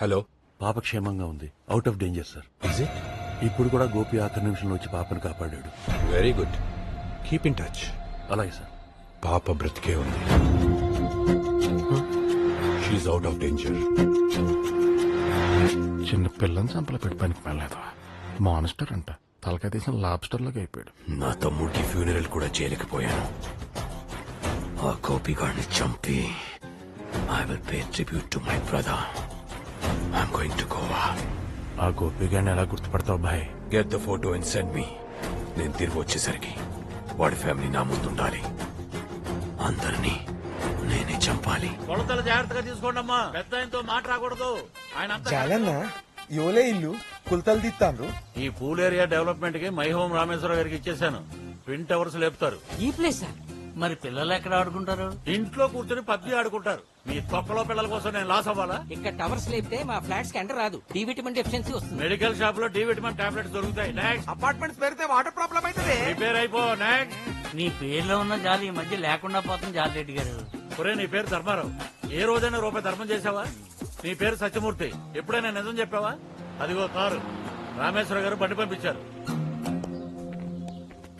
Hello. పాప క్షేమంగా ఉంది. Out of danger sir is it ఇప్పుడు కూడా గోపి ఆఖరి నిమిషంలో వచ్చి పాపను కాపాడాడు. Very good keep in touch అలాగే సార్ పాప బ్రతికే ఉంది. షీఈ్ అవుట్ ఆఫ్ డేంజర్ చిన్న పిల్లని చంపలు పెట్టి పనికి వెళ్ళలేదు మానిస్టర్ అంట. తలకాయ తీసిన లాబ్స్టర్ లాగా అయిపోయాడు. నా తమ్ముడికి ఫ్యూనరల్ కూడా చేయలేకపోయాను. ఆ గోపిగాడిని చంపి I will pay tribute to my brother I'm going to Goa ఆ గోపిగాడిని ఎలా గుర్తుపడతావు boy? Get the photo and send me నేను తిరిగి వచ్చేసరికి వాడి ఫ్యామిలీ నా ముందు ఉండాలి అందరినీ నేనే చంపాలి. కొలతలు జాగ్రత్తగా తీసుకోండి అమ్మా పెద్ద ఆయనతో మాట రాకూడదు ఆయన అంతా జాలన్న యోలే ఇల్లు. కుల్తలు తీస్తాండ్రు. ఈ పూల్ ఏరియా డెవలప్మెంట్కి మై హోమ్ రామేశ్వర గారికి ఇచ్చేసాను ట్విన్ టవర్స్ లేపుతారు. ఈ ప్లేస్? మరి పిల్లలు ఎక్కడ ఆడుకుంటారు? ఇంట్లో కూర్చొని పబ్జి ఆడుకుంటారు. మీ తొక్కలో పిల్లల కోసం నేను లాస్ అవ్వాలా? ఇక్కడ టవర్స్ లేపితే మా ఫ్లాట్స్కి ఎంటర్ రాదు. డి విటమిన్ డెఫిషియన్సీ వస్తుంది. మెడికల్ షాప్లో డి విటమిన్ టాబ్లెట్స్ దొరుకుతాయి. నెక్స్ట్ అపార్ట్మెంట్స్ పెడితే వాటర్ ప్రాబ్లం అవుతుంది. ప్రిపేర్ అయిపో. నెక్స్ట్ నీ పేర్లో ఉన్న జాలి ఈ మధ్య లేకుండా పోతుంది జాలి రెడ్డి గారు. ఒరే నీ పేరు ధర్మారావు. ఏ రోజైనా రూపాయి ధర్మం చేసావా నీ పేరు సత్యమూర్తి. ఎప్పుడైనా నిజం చెప్పావా? అదిగో కారు. రామేశ్వర గారు బండి పంపించారు.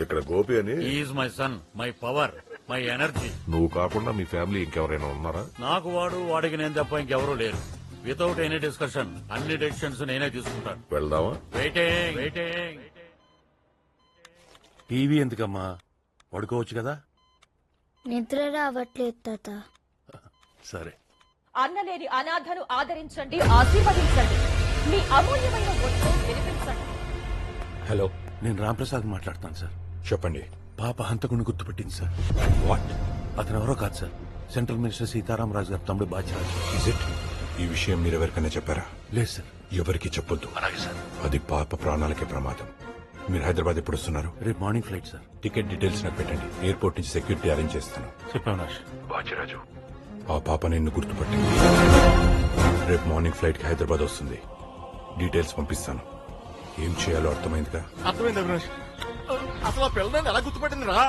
ఇక్కడ గోపి అని is my son my power my energy నువ్వు కాకుండా మీ ఫ్యామిలీ ఇంకెవరైనా ఉన్నారా? నాకు వాడు వాడికి నేను తప్ప ఇంకెవరూ లేరు. వితౌట్ ఎనీ డిస్కషన్ అన్ని డెసిషన్స్ నేనే తీసుకుంటాను. వెళ్దామా? వెయిటింగ్ వెయిటింగ్ టీవీ ఎందుకమ్మా? పడుకోవచ్చు కదా? నిద్ర రావట్లేదు తాత. సరే. అన్నలేని అనాథను ఆదరించండి ఆశీర్వదించండి. మీ అమూల్యమైన ఒట్టు వినిపించండి హలో నేను రాంప్రసాద్ మాట్లాడతాను సార్. చెప్పండి. పాప హంతకుని గుర్తుపట్టింది సార్. వాట్ అతను ఎవరో కాదు sir. Central minister Sitaram Raju గారు తమ్ముడు బాధ్యరాజు ఇజ్ ఇట్ ఈ విషయం మీరు ఎవరికైనా చెప్పారా? లేదు సార్. ఎవరికి చెప్పొద్దు. అలాగే సార్. అది పాప ప్రాణాలకే ప్రమాదం. మీరు హైదరాబాద్ ఎప్పుడు వస్తున్నారు? రేపు morning flight sir. Ticket details నాకు పెట్టండి. ఎయిర్పోర్ట్ నుంచి సెక్యూరిటీ అరేంజ్ చేస్తాను. చెప్పావు నాష్ బాచిరాజు. ఆ పాప నిన్ను గుర్తుపట్టింది. రేపు మార్నింగ్ ఫ్లైట్కి హైదరాబాద్ వస్తుంది. డీటెయిల్స్ పంపిస్తాను. ఏం చేయాలో అర్థమైందిగా? అర్థమైంది అవినాష్ అసలు ఆ పిల్లని ఎలా గుర్తుపట్టింది రా?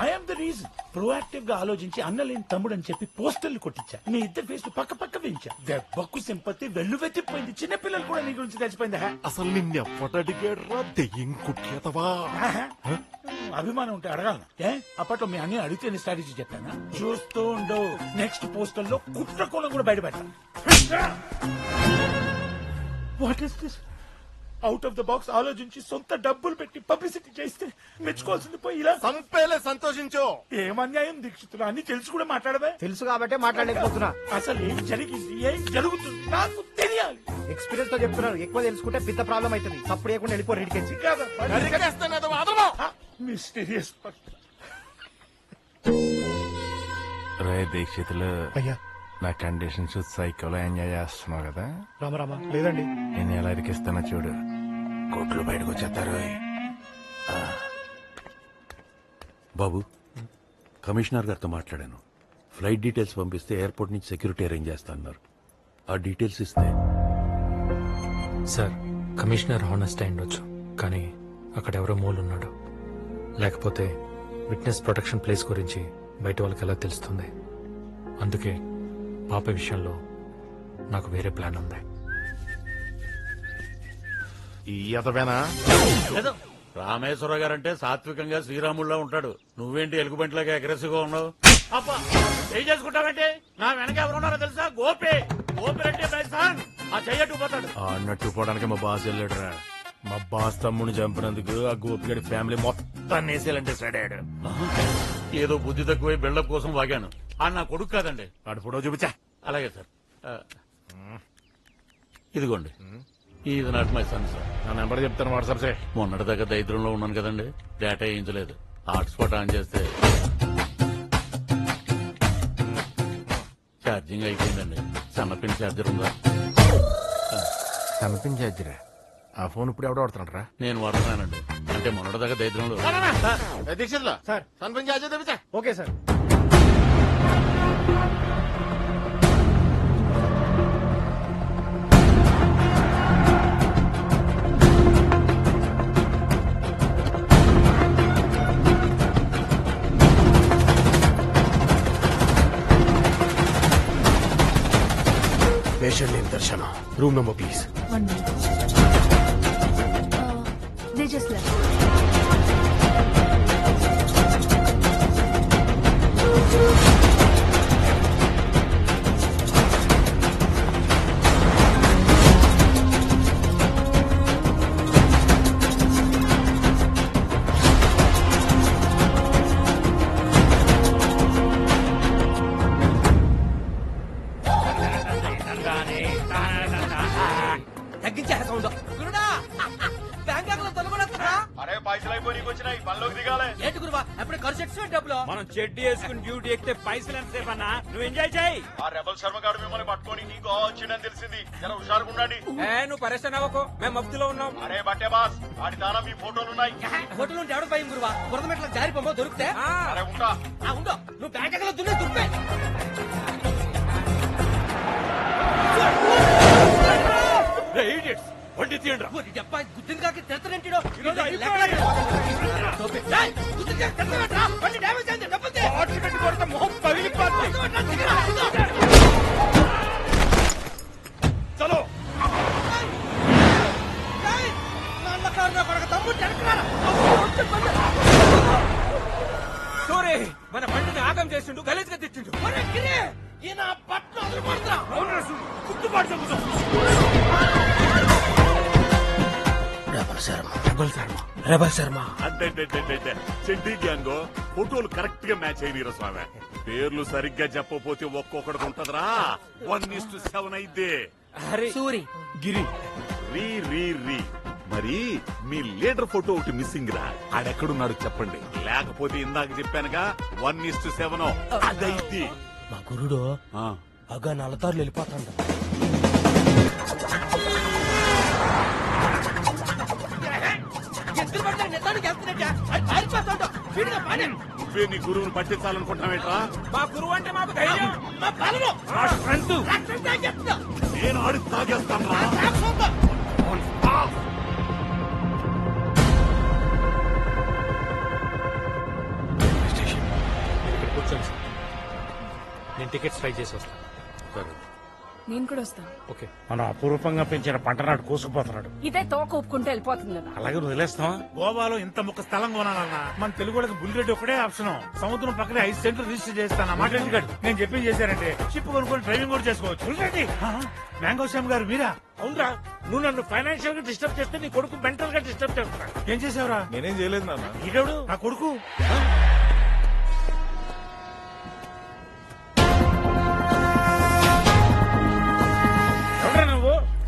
ఐఎమ్ ద రీజన్ ప్రోయాక్టివ్గా ఆలోచించి అన్నలేని తమ్ముడు అని చెప్పి పోస్టర్లు కొట్టించా. మీ ఇద్దరు ఫేస్ పక్క పక్క వేయించా. దెబ్బకు సింపతి వెళ్ళు వెతిపోయింది చిన్న పిల్లలు కూడా నీ గురించి తెలిసిపోయింది? అసలు నిన్ను ఎప్పటడిగాడు రా దెయ్యం కుట్టియతవా ఆహా. అభిమానం ఉంటే అడగాలను? ఏ? అప్పట్లో మీ అన్ని అడిగితే నీ స్ట్రాటజీ చెప్పానా? చూస్తూ ఉండు. నెక్స్ట్ పోస్టర్లో కుట్ర కూడా బయటపెడతాను what is this out of the box ఆలోచించి సొంత డబ్బులు పెట్టి పబ్లిసిటీ చేస్తే మెచ్చుకోవాల్సింది పోయి ఇలా. సంపేలే సంతోషించు. ఏం అన్యాయం దీక్షితులు అన్ని తెలిసి కూడా మాట్లాడవే. తెలుసు కాబట్టి మాట్లాడలేకపోతున్నా. అసలు ఏం జరిగింది? ఏం జరుగుతుంది? నాకు తెలియాలి. ఎక్స్పీరియన్స్తో చెప్తున్నారు. ఎక్కువ తెలుసుకుంటే పెద్ద ప్రాబ్లం అవుతుంది. తప్పుడు లేకుండా వెళ్ళిపో రెడ్డికెచ్చి మిస్టీరియస్ రే దీక్షితులు అయ్యా. నా కండిషన్ చూసి సైకోలో ఎంజాయ్ చేస్తున్నావు కదా? రామరామా లేదండి. నేను ఎలా ఇరికిస్తానో చూడు. కోట్లు బయటకు వచ్చేస్తారు. బాబు కమిషనర్ గారితో మాట్లాడాను. ఫ్లైట్ డీటెయిల్స్ పంపిస్తే ఎయిర్పోర్ట్ నుంచి సెక్యూరిటీ అరేంజ్ చేస్తా అన్నారు ఆ డీటెయిల్స్ ఇస్తే. సార్ కమిషనర్ హానెస్ట్ అయి ఉండొచ్చు కానీ అక్కడ ఎవరో మూలు ఉన్నాడు లేకపోతే విట్నెస్ ప్రొటెక్షన్ ప్లేస్ గురించి బయట వాళ్ళకి ఎలా తెలుస్తుంది? అందుకే పాప విషయంలో నాకు వేరే ప్లాన్ ఉంది. ఈ అతవేనా? లేదు రామేశ్వర గారంటే సాత్వికంగా శ్రీరాముల్లో ఉంటాడు. నువ్వేంటి ఎలుగుబంటిలాగా అగ్రెసివ్గా ఉన్నావు? అబ్బా ఏం చేసుకుంటావంటే? నా వెనక ఎవరున్నారో తెలుసా? గోపి. గోపి రెడ్డి బైసాన్ ఆ చెయ్యట్టు పోతాడు. అన్నట్టు పోవడానికి మా బాస్ వెళ్ళాడురా. మా బాస్ తమ్ముడిని చంపినందుకు ఆ గోపిగడి ఫ్యామిలీ మొత్తాన్ని వేసేయాలంటే సడాడు ఏదో బుద్ధి తక్కువై బిల్డప్ కోసం వాగాను. ఆ నా కొడుకు కాదండి. ఆడు ఫోటో చూపించా? అలాగే సార్. ఆ, ఇదిగోండి. ఇది నాట్ మై సన్ సార్. నా నెంబర్ చెప్తాను వాట్సాప్ సే మొన్నటి దాకా దరిద్రంలో ఉన్నాను కదండి. డేటా వేయించలేదు. హాట్స్పాట్ ఆన్ చేస్తే ఛార్జింగ్ అయిపోయిందండి. సన్నపిన్ ఛార్జర్ ఉందా? కనిపించాజిరా ఆ ఫోన్ ఇప్పుడు ఎవడో వాడుతున్నాడు రా నేను వాడుతున్నానండి. అంటే మొన్నటి దాకా దరిద్రంలో Dikshitulu? Sir. Okay sir. Patient Sharma room number please one they They just left. చెడ్డి వేసుకుని డ్యూటీ ఎక్కితే పైసలు ఎంతసేపు అన్నా? నువ్వు ఎంజాయ్ చేయి. ఆ రెబల్ శర్మ గారు మిమ్మల్ని పట్టుకొని నీకు వచ్చిందని తెలిసింది. జర హుషారుగా ఉండండి. ఏ నువ్వు పరేషన్ అవ్వకు. మేము మఫ్తులో ఉన్నాం. అరే బట్టే బాస్ వాడి దానా మీ ఫోటోలు ఉన్నాయి. హోటల్ నుండి ఎవడ భయం గురువా? బురద మెట్ల జారిపోమో దొరికితే? అరే ఉంటా. ఆ, ఉండు. నువ్వు బ్యాంకాక్లో దున్నే దుప్పే వండి తీయండి గుద్దిన కాకి ఈరోజు. మొహం రెబల్ శర్మ రెబల్ శర్మ. అంటే చెడ్డీ గ్యాంగ్ ఫోటోలు కరెక్ట్గా మ్యాచ్ అయినరా స్వామి. పేర్లు సరిగ్గా చెప్పకపోతే ఒక్కొక్కడికి ఉంటదిరా. వన్ ఇస్ సెవెన్ అయితే అరే సూరి. గిరి. రీ రీ రీ. మరి మీ లీడర్ ఫోటో ఒకటి మిస్సింగ్ రా. ఆడెక్కడున్నాడు చెప్పండి. లేకపోతే ఇందాక చెప్పానుగా వన్ ఇస్ టు సెవెన్ అదైతే మా గురుడు అగా నలతారులు వెళ్ళిపోతాడు. నువ్వే నీ గురువుని పట్టించాలనుకుంటున్నావేట్రా? మా గురువు అంటే మాకు ధైర్యం. మా బలము. స్ట్రెంత్ నేను ఆడి తాగేస్తాను నేను టికెట్స్ ట్రై చేసి వస్తాను. నేను కూడా వస్తాను. ఓకే. మనం అపురూపంగా పెంచిన పంట నాడు కోసుకుపోతున్నాడు. ఇదే తోక ఒప్పుకుంటే వెళ్ళిపోతుంది కదా. అలాగే వదిలేస్తావా? గోవాలో ఇంత ముక్క స్థలం కొనాలన్నా మన తెలుగు వాళ్ళకి బుల్లెట్ ఒకటే ఆప్షన్. సముద్రం పక్కనే ఐదు సెంట్లు రిజిస్టర్ చేస్తాను. మాట ఎందుకంటే నేను చెప్పింది చేశారంటే షిప్ కొనుక్కొని డ్రైవింగ్ కూడా చేసుకోవచ్చు. మ్యాంగో శ్యామ్ గారు మీరా? అవునరా. నువ్వు నన్ను ఫైనాన్షియల్గా డిస్టర్బ్ చేస్తే నీ కొడుకు మెంటల్గా డిస్టర్బ్ చేస్తున్నా ఏం చేసావురా? నేనేం చేయలేదు నాన్న. ఈడోడు నా కొడుకు?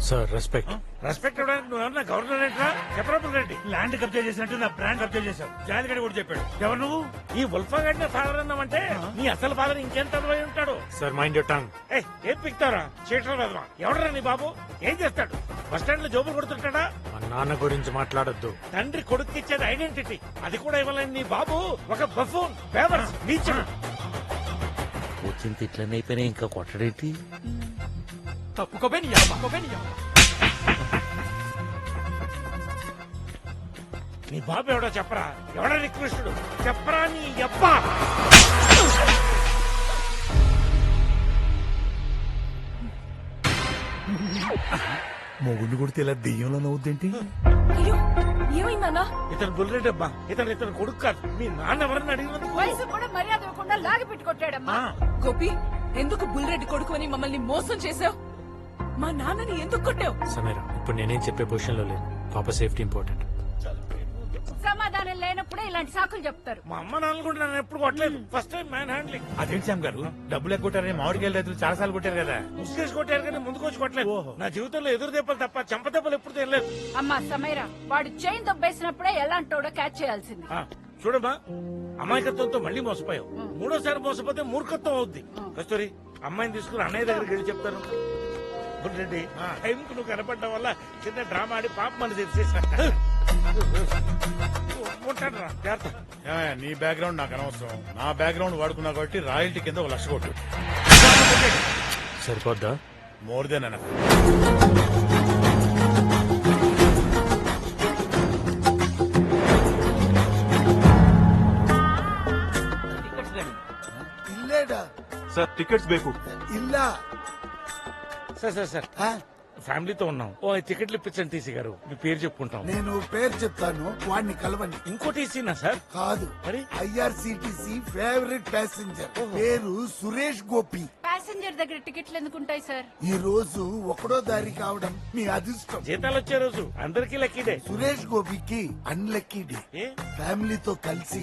సార్ రెస్పెక్ట్ రెస్పెక్ట్ ఇవ్వడానికి నువ్వు ఎవరన్నా గవర్నర్ ఏంట్రా? చెప్పరాబుల్ రెడ్డి ల్యాండ్ కబ్జా చేసినట్టు నా బ్రాండ్ కబ్జా చేశావు. జాలిగడి కూడా చెప్పాడు. ఎవరు నువ్వు? ఈ ఉల్ఫా గడిని ఫాదర్ అన్నావంటే నీ అసలు ఫాదర్ ఇంకెంత అదవై ఉంటాడు? సార్ మైండ్ యూర్ టంగ్ ఏయ్, ఏం పిక్తారా చీటర్ వెదవా ఎవడరా నీ బాబు? ఏం చేస్తాడు? బస్ స్టాండ్లో జోబులు కొడుతుంటాడా? మా నాన్న గురించి మాట్లాడొద్దు. తండ్రి కొడుకు ఇచ్చేది ఐడెంటిటీ అది కూడా ఇవ్వలేని నీ బాబు ఒక బఫూన్ పేపర్స్ నీచుడు. వచ్చిన తిట్లన్నీ అయిపోయినాయి ఇంకా కొట్టడేంటి? నీ బాబు ఎవడో చెప్పరా ఎవడా నీ కృష్ణుడు చెప్పరా నీ అబ్బా మొగుడు కొడితే ఇలా దెయ్యంలో నవ్వుద్దేంటి అయ్యో ఏమైందన్నా ఇతను బుల్లెట్ అబ్బా ఇతను ఇతను కొడుకు కాదు మీ నాన్న ఎవరన్నా అడిగినందుకు వయసు కూడా మర్యాద ఇవ్వకుండా లాగి పెట్టుకొట్టాడమ్మా. గోపి ఎందుకు బుల్రెడ్డి కొడుకు అని మమ్మల్ని మోసం చేసావు మా నాన్నని ఎందుకు కొట్టావు? సమీరా ఇప్పుడు నేనేం చెప్పే పొజిషన్లో లేదు. పాప సేఫ్టీ ఇంపార్టెంట్. సమాధానం లేనప్పుడే ఇలాంటి సాకులు చెప్తారు. మా అమ్మ నాన్న కూడా నన్ను ఎప్పుడు కొట్టలేదు. ఫస్ట్ టైం మ్యాన్ హ్యాండ్లింగ్ అదేంటి శ్యామ్ గారు? డబ్బులు కొట్టారని మామిడికాయలు రైతులు చాలా సార్లు కొట్టారు కదా. ముసుగేసి కొట్టారు కానీ ముందుకు వచ్చి కొట్టలేదు. నా జీవితంలో ఎదురు దెబ్బలు తప్ప చెంప దెబ్బలు ఎప్పుడు తెలియలేదు అమ్మా సమీరా వాడు చైన్ దొబ్బేసినప్పుడే ఎలాంటోడో క్యాచ్ చేయాల్సింది. ఆ, చూడమ్మా అమాయకత్వంతో మళ్ళీ మోసపోయావు. మూడోసారి మోసపోతే మూర్ఖత్వం అవుద్ది. కస్తూరి అమ్మాయిని తీసుకుని అన్నయ్య దగ్గరికి వెళ్ళి చెప్తాను. రెడ్డి టైంకి నువ్వు కనపడడం వల్ల చిన్న డ్రామా ఆడి పాప మన తెరిచేసా ఉంటాను రా జాగ్రత్త నీ బ్యాక్గ్రౌండ్ నాకు అనవసరం నా బ్యాక్గ్రౌండ్ వాడుకున్నా కాబట్టి రాయల్టీ కింద ఒక లక్ష కొట్టు సరిపోద్దా more than enough sir tickets ಬೇಕು ಇಲ್ಲ Sir sir sir. ఫ్యామిలీతో ఉన్నాం. ఓ ఐదు టికెట్లు ఇప్పించండి టీసీ గారు. మీ పేరు చెప్పుకుంటాం. నేను పేరు చెప్తాను వాడిని కలవండి. ఇంకో టీసీనా సార్? కాదు. మరి? IRCTC favourite passenger. పేరు సురేష్ గోపి. ప్యాసింజర్ దగ్గర టికెట్లు ఎందుకుంటాయి సార్? ఈ రోజు ఒకడో దారి కావడం మీ అదృష్టం. జీతాలు వచ్చే రోజు అందరికీ లక్కీడే సురేష్ గోపికి అన్లక్కీ డే. ఏ? ఫ్యామిలీతో కలిసి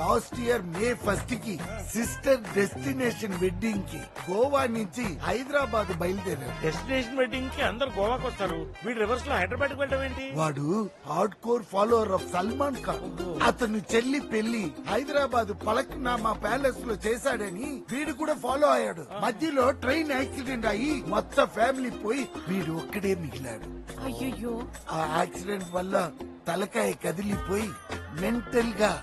లాస్ట్ ఇయర్ మే ఫస్ట్కి సిస్టర్ డెస్టినేషన్ వెడ్డింగ్కి గోవా నుంచి హైదరాబాద్ బయలుదేరారు. డెస్టినేషన్ వెడ్డింగ్కి అందరు గోవాకి వస్తారు. వీడు రివర్స్లో హైదరాబాద్కి వెళ్ళడం ఏంటి? వాడు hard core follower of Salman Khan. అతను చెల్లి పెళ్ళి హైదరాబాద్ పలక్నామా ప్యాలెస్లో చేశాడని వీడు కూడా ఫాలో అయ్యాడు. మధ్యలో ట్రైన్ యాక్సిడెంట్ అయ్యి మొత్తం ఫ్యామిలీ పోయి వీడు ఒక్కడే మిగిలాడు. అయ్యయ్యో. ఆ యాక్సిడెంట్ వల్ల తలకాయ కదిలిపోయి మెంటల్గా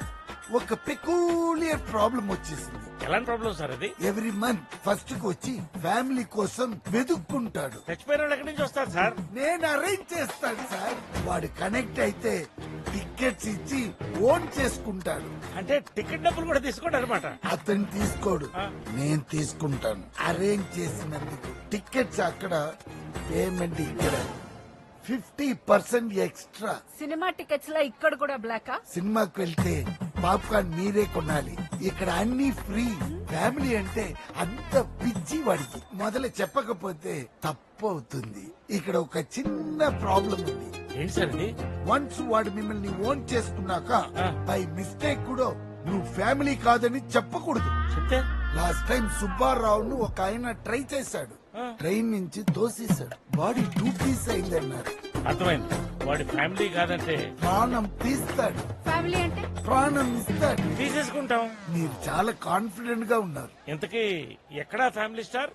ఒక పెకూలియర్ ప్రాబ్లం వచ్చేసింది. ఎలాంటి ప్రాబ్లం సార్ అది? ఎవ్రీ మంత్ ఫస్ట్కి వచ్చి ఫ్యామిలీ కోసం వెతుక్కుంటాడు. చచ్చిపోయిన వాళ్ళు ఎక్కడి నుంచి వస్తారు సార్? నేను అరేంజ్ చేస్తాను సార్. వాడు కనెక్ట్ అయితే టికెట్స్ ఇచ్చి ఓన్ చేసుకుంటాడు. అంటే టికెట్ డబ్బులు కూడా తీసుకోండి అనమాట అతను తీసుకోడు. నేను తీసుకుంటాను. అరేంజ్ చేసినందుకు టికెట్స్ అక్కడ పేమెంట్ ఇక్కడ. Fifty percent extra. Cinema tickets లా ఇక్కడ కూడా బ్లాకా? సినిమాకి వెళ్తే పాప్కార్న్ మీరే కొనాలి. ఇక్కడ అన్ని ఫ్రీ. ఫ్యామిలీ అంటే అంత పిచ్చి వాడికి. మొదలు చెప్పకపోతే తప్పు అవుతుంది ఇక్కడ ఒక చిన్న ప్రాబ్లం ఉంది. ఏంటి సార్ ఇది వన్స్ వాడు మిమ్మల్ని ఓన్ చేసుకున్నాక బై మిస్టేక్ కూడా నువ్వు ఫ్యామిలీ కాదని చెప్పకూడదు. చెప్తే? లాస్ట్ టైం సుబ్బారావును ఒక ఆయన ట్రై చేశాడు. ట్రైన్ నుంచి తోసేశాడు. బాడీ టూ పీస్ అయిందన్నారు. అర్థమైంది. వాడి ఫ్యామిలీ కాదంటే ప్రాణం తీస్తాడు. ఫ్యామిలీ అంటే? ప్రాణం ఇస్తాడు. తీసేసుకుంటాం. మీరు చాలా కాన్ఫిడెంట్గా ఉన్నారు. ఇంతకీ ఎక్కడా ఫ్యామిలీ స్టార్?